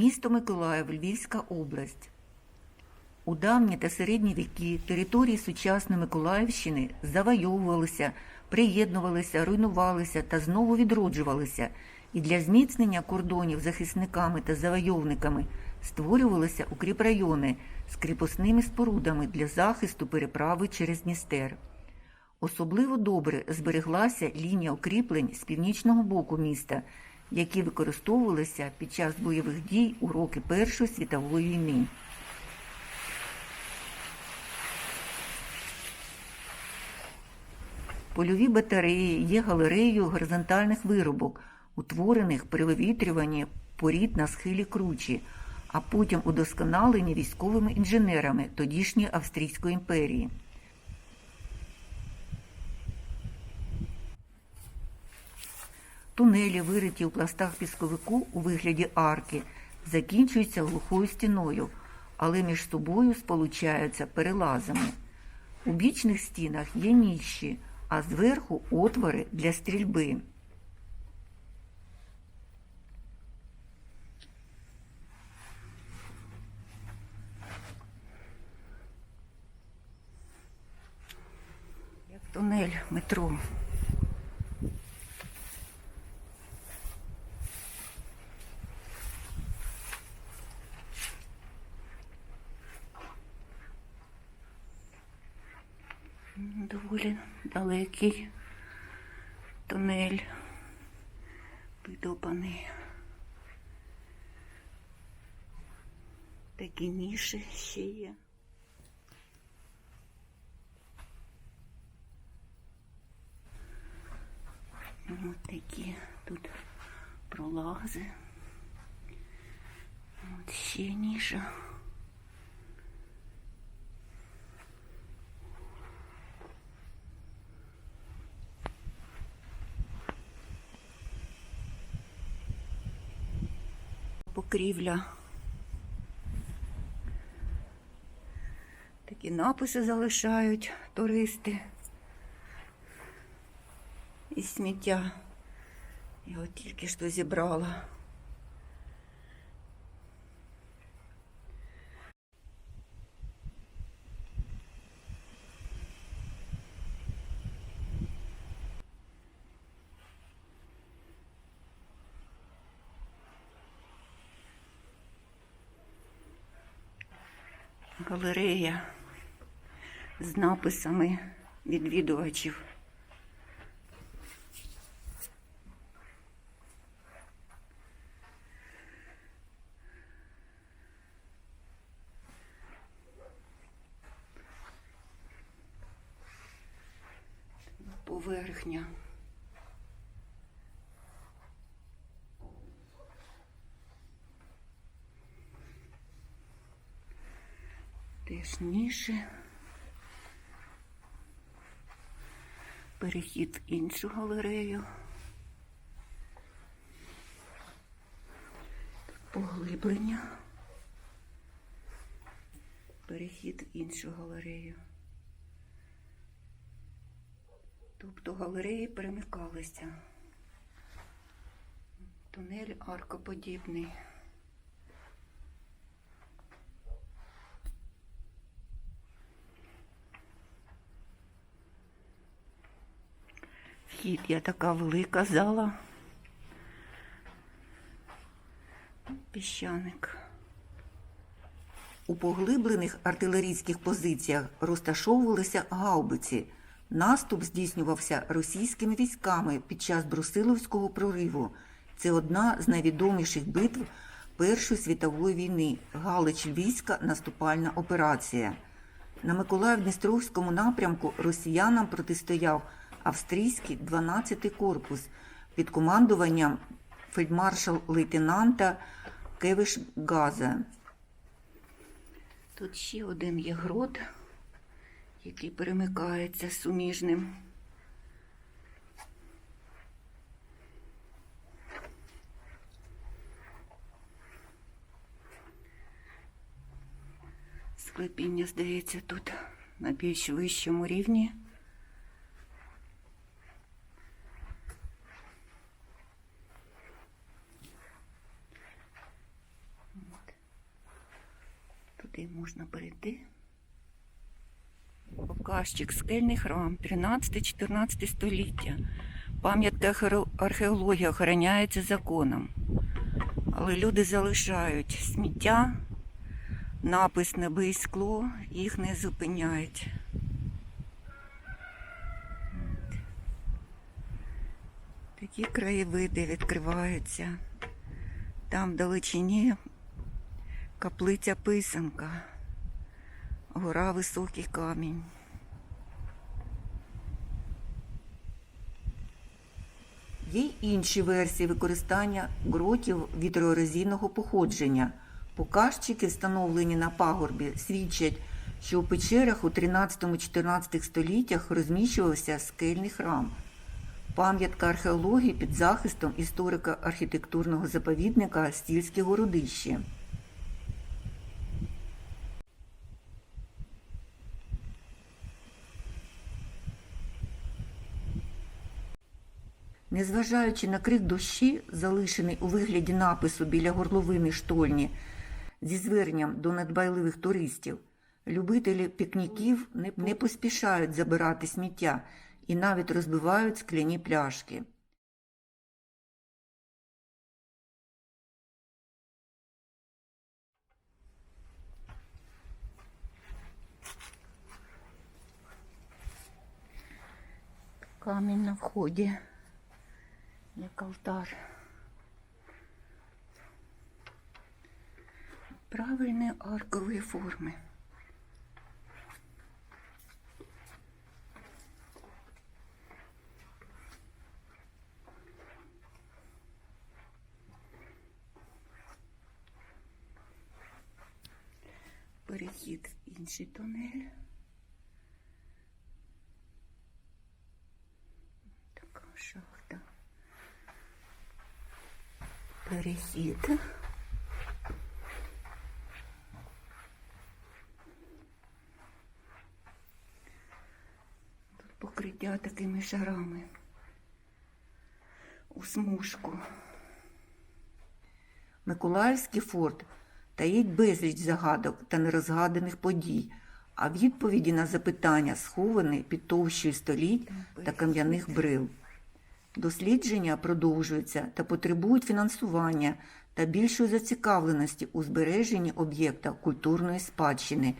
Місто Миколаїв, Львівська область. У давні та середні віки території сучасної Миколаївщини завойовувалися, приєднувалися, руйнувалися та знову відроджувалися, і для зміцнення кордонів захисниками та завойовниками створювалися укріпрайони з кріпосними спорудами для захисту переправи через Дністер. Особливо добре збереглася лінія укріплень з північного боку міста, які використовувалися під час бойових дій у роки Першої світової війни. Польові батареї є галереєю горизонтальних виробок, утворених при вивітрюванні порід на схилі кручі, а потім удосконалені військовими інженерами тодішньої Австрійської імперії. Тунелі, вириті у пластах пісковику у вигляді арки, закінчуються глухою стіною, але між собою сполучаються перелазами. У бічних стінах є ніші, а зверху отвори для стрільби. Як тунель метро. Доволі далекий тунель видовбаний. Такі ніші ще є. Ось такі тут пролази. От ще ніша. Покрівля. Такі написи залишають туристи із сміття. Я от тільки що зібрала. Галерея з написами відвідувачів. Поверхня. Теж. Перехід в іншу галерею. Поглиблення. Перехід в іншу галерею. Тобто галереї перемикалися. Тунель аркоподібний. Вхід є така велика зала. Піщаник. У поглиблених артилерійських позиціях розташовувалися гаубиці. Наступ здійснювався російськими військами під час Брусиловського прориву. Це одна з найвідоміших битв Першої світової війни Галич-Львівська наступальна операція. На Миколаїв-Дністровському напрямку росіянам протистояв австрійський 12-й корпус під командуванням фельдмаршал-лейтенанта Кевиш Газа. Тут ще один є грот, який перемикається суміжним. Склепіння, здається, тут на більш вищому рівні. Туди можна перейти. Показчик, скельний храм, 13-14 століття. Пам'ятка архео- археології охороняється законом. Але люди залишають сміття, напис не бий скло, їх не зупиняють. Такі краєвиди відкриваються. Там вдалечині каплиця писанка, гора високий камінь. Є інші версії використання ґротів вітроерозійного походження. Показчики, встановлені на пагорбі, свідчать, що у печерах у 13-14 століттях розміщувався скельний храм. Пам'ятка археології під захистом історико-архітектурного заповідника Стільське городище. Незважаючи на крик дощі, залишений у вигляді напису біля горловини штольні зі зверненням до надбайливих туристів, любителі пікніків не поспішають забирати сміття і навіть розбивають скляні пляшки. Камінь на вході, як алтар. Правильної аркової форми. Перехід в інший тунель. Така шахта. Перехід. Тут покриття такими шарами. У смужку. Миколаївський форт таїть безліч загадок та нерозгаданих подій, а відповіді на запитання сховані під товщою століть та кам'яних брил. Дослідження продовжуються та потребують фінансування та більшої зацікавленості у збереженні об'єкта культурної спадщини.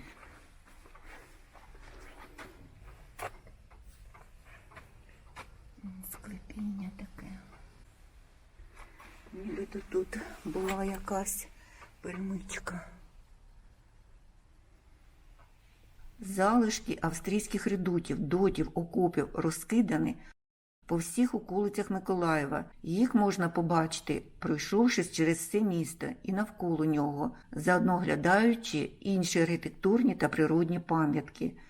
Склепіння таке. Нібито тут була якась перемичка. Залишки австрійських редутів, дотів, окопів розкидані по всіх околицях Миколаєва. Їх можна побачити, пройшовшись через все місто і навколо нього, заодно глядаючи інші архітектурні та природні пам'ятки.